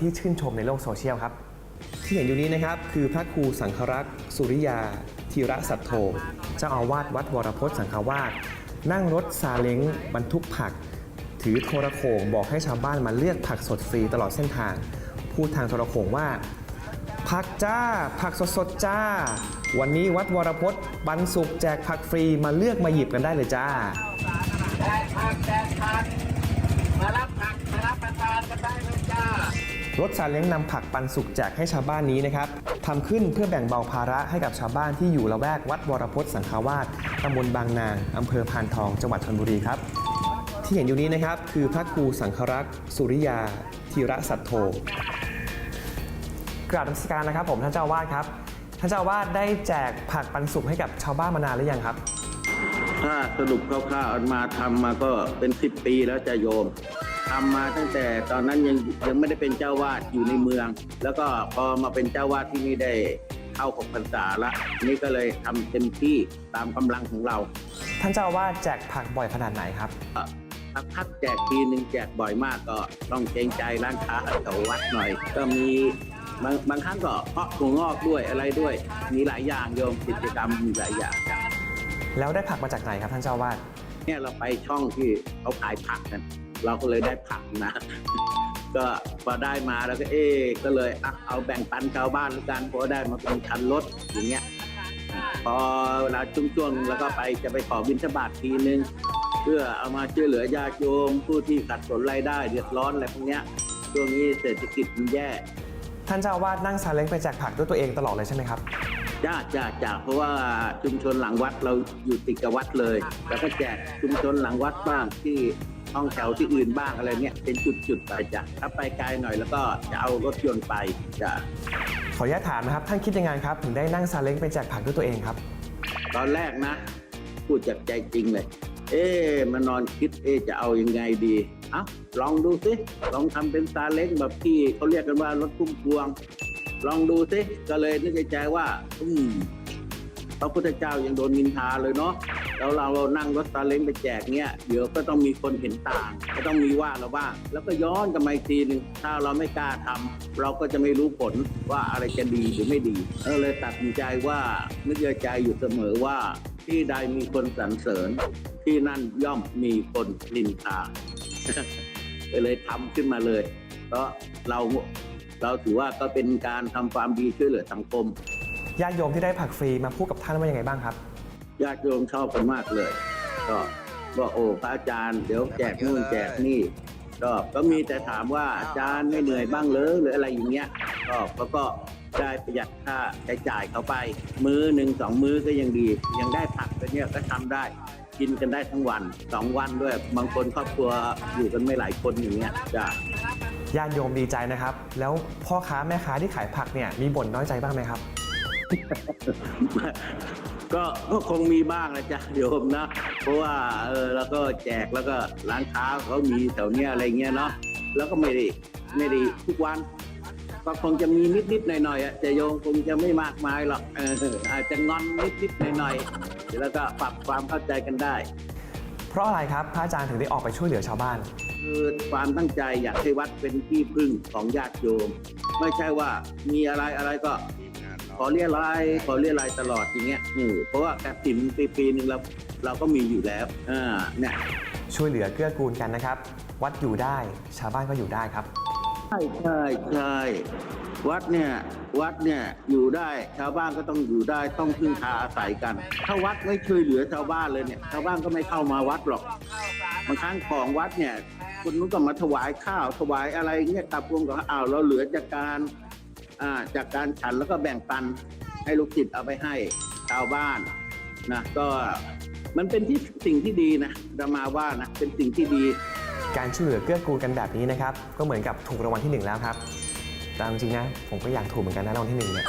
ที่ชื่นชมในโลกโซเชียลครับ ที่เห็นอยู่นี้นะครับคือพระครูสังฆรักษ์สุริยาธีระสัตโธเจ้าอาวาสวัดวรพจน์สังฆวาสนั่งรถซาเล้งบรรทุกผัก ถือโทรโขงบอกให้ชาวบ้านมาเลือกผักสดฟรีตลอดเส้นทาง พูดทางโทรโขงว่า ผักจ้า ผักสดสดจ้า วันนี้วัดวรพจน์บรรสุกแจกผักฟรีมาเลือกมาหยิบกันได้เลยจ้าแจกผักแจกผักมารับผักมารับประทานกันได้เลยจ้า รถซาเล้งนำผักปันสุกแจกให้ชาวบ้านนี้นะครับทำขึ้นเพื่อแบ่งเบาภาระให้กับชาวบ้านที่อยู่ละแวกวัดวรพจน์สังฆาวาสตำบลบางนางอำเภอพานทอง จังหวัดชลบุรีครับ ที่เห็นอยู่นี้นะครับคือพระครูสังฆรักษ์สุริยาธีระสัตโธกราบนมัสการนะครับ ผมท่านเจ้าวาสครับท่านเจ้าวาสได้แจกผักปันสุกให้กับชาวบ้านมานานหรือยังครับ ถ้าสรุปคร่าวๆมาทำมาก็เป็นสิบปีแล้วจะโยม ทำมาตั้งแต่ตอนนั้นยังยังไม่ได้เป็นเจ้าวาดอยู่ในเมือง แล้วก็พอมาเป็นเจ้าวาดที่นี่ได้เข้าหกพรรษาละนี่ก็เลยทำเต็มที่ตามกำลังของเราท่านเจ้าอาวาสแจกผักบ่อยขนาดไหนครับ พักพักแจกทีหนึ่งแจกบ่อยมากก็ต้องเกรงใจร้านค้าแถววัดหน่อย ก็มีบางบางครั้งก็เพาะถั่วงอกด้วยอะไรด้วย มีหลายอย่างโยมกิจกรรมมีหลายอย่าง แล้วได้ผักมาจากไหนครับท่านเจ้าอาวาส เนี่ยเราไปช่องที่เขาขายผักกัน เราก็เลยได้ผักนะ ก็พอได้มาแล้วก็เอ๊ะก็เลยอะเอาแบ่งปันชาวบ้านแล้วกันเพราะได้มาเป็นคันรถอย่างเงี้ยพอเวลาช่วงๆแล้วก็ไปจะไปขอบิณฑบาตทีนึงเพื่อเอามาช่วยเหลือญาติโยมผู้ที่ขัดสนรายได้เดือดร้อนอะไรพวกเนี้ยช่วงนี้เศรษฐกิจมันแย่ ท่านเจ้าอาวาสนั่งซาเล้งไปแจกผักด้วยตัวเองตลอดเลยใช่ไหมครับจ้าจ้าจ้าเพราะว่าชุมชนหลังวัดเราอยู่ติดกับวัดเลย แล้วก็แจกชุมชนหลังวัดบ้างที่ ห้องแถวที่อื่นบ้างอะไรเนี่ยเป็นจุดๆไปจ้ะถ้าไปไกลหน่อยแล้วก็จะเอารถยนต์ไปจ้ะขออนุญาตถามนะครับ ท่านคิดยังไงครับ ถึงได้นั่งซาเล้งไปแจกผักด้วยตัวเองครับ ตอนแรกนะ พูดจากใจจริงเลย เอ๊ะมานอนคิดเอ๊ะจะเอายังไงดีเอ้าลองดูสิลองทำเป็นซาเล้งแบบที่เขาเรียกกันว่ารถพุ่มพวง ลองดูสิก็เลยนึกในใจว่า อืม พระพุทธเจ้ายังโดนมินทาเลยเนาะแล้วเราเรานั่งรถซาเล้งไปแจกเนี่ยเดี๋ยวก็ต้องมีคนเห็นต่าง ก็ต้องมีว่าเราบ้างแล้วก็ย้อนกลับมาอีกทีหนึ่งถ้าเราไม่กล้าทำเราก็จะไม่รู้ผลว่าอะไรจะดีหรือไม่ดีก็เลยตัดสินใจว่านึกในใจอยู่เสมอว่าที่ใดมีคนสรรเสริญ ที่นั่นย่อมมีคนนินทาก็เลยทำขึ้นมาเลย เพราะเราเราถือว่าก็เป็นการทำความดีช่วยเหลือสังคม ญาติโยมที่ได้ผักฟรีมาพูดกับท่านว่ายังไงบ้างครับญาติโยมชอบกันมากเลย ก็ว่าโอ้พระอาจารย์เดี๋ยวแจกนู่นแจกนี่ก็ก็มีแต่ถามว่าอาจารย์ไม่เหนื่อยบ้างเหรือหรืออะไรอย่างเงี้ยก็ก็ก็ได้ประหยัดค่าใช้จ่ายเขาไป มื้อหนึ่งสองมื้อก็ยังดี ยังได้ผักกันเนี่ยก็ทำได้กินกันได้ทั้งวันสองวันด้วย บางคนครอบครัวอยู่กันไม่หลายคนอย่างเงี้ยจ้ะญาติโยมดีใจนะครับ แล้วพ่อค้าแม่ค้าที่ขายผักเนี่ยมีบ่นน้อยใจบ้างไหมครับ ก็ก็คงมีบ้างนะจ๊ะโยมนะ เพราะว่าเออแล้วก็แจกแล้วก็ร้านค้าเขามีแถวเนี้ยอะไรเงี้ยเนาะแล้วก็ไม่ได้ไม่ได้ทุกวันก็คงจะมีนิดๆหน่อยๆอะแต่โยมคงจะไม่มากมายหรอกเอออาจจะงอนนิดๆหน่อยๆแล้วก็ปรับความเข้าใจกันได้ เพราะอะไรครับพระอาจารย์ถึงได้ออกไปช่วยเหลือชาวบ้านคือความตั้งใจอยากให้วัดเป็นที่พึ่งของญาติโยม ไม่ใช่ว่ามีอะไรอะไรก็ ขอเรียรายขอเรียรายตลอดอย่างเงี้ยอืมเพราะว่ากฐินปีปีหนึ่งเราเราก็มีอยู่แล้วอ่าเนี่ยช่วยเหลือเกื้อกูลกันนะครับ วัดอยู่ได้ชาวบ้านก็อยู่ได้ครับ ใช่ใช่ใช่วัดเนี่ยวัดเนี่ยอยู่ได้ชาวบ้านก็ต้องอยู่ได้ต้องพึ่งพาอาศัยกัน ถ้าวัดไม่ช่วยเหลือชาวบ้านเลยเนี่ยชาวบ้านก็ไม่เข้ามาวัดหรอกบางครั้งของวัดเนี่ยคนนู้นก็มาถวายข้าวถวายอะไรเงี้ยกลับรวมกับอ้าวเราเหลือจากการ อ่าจากการฉันแล้วก็แบ่งปันให้ลูกศิษย์เอาไปให้ชาวบ้านนะก็มันเป็นที่สิ่งที่ดีนะดามาว่านะเป็นสิ่งที่ดีการช่วยเหลือเกื้อกูลกันแบบนี้นะครับ ก็เหมือนกับถูกรางวัลที่หนึ่งแล้วครับแต่จริงๆนะ ผมก็อยากถูกเหมือนกันนะรางวัลที่หนึ่งเนี่ย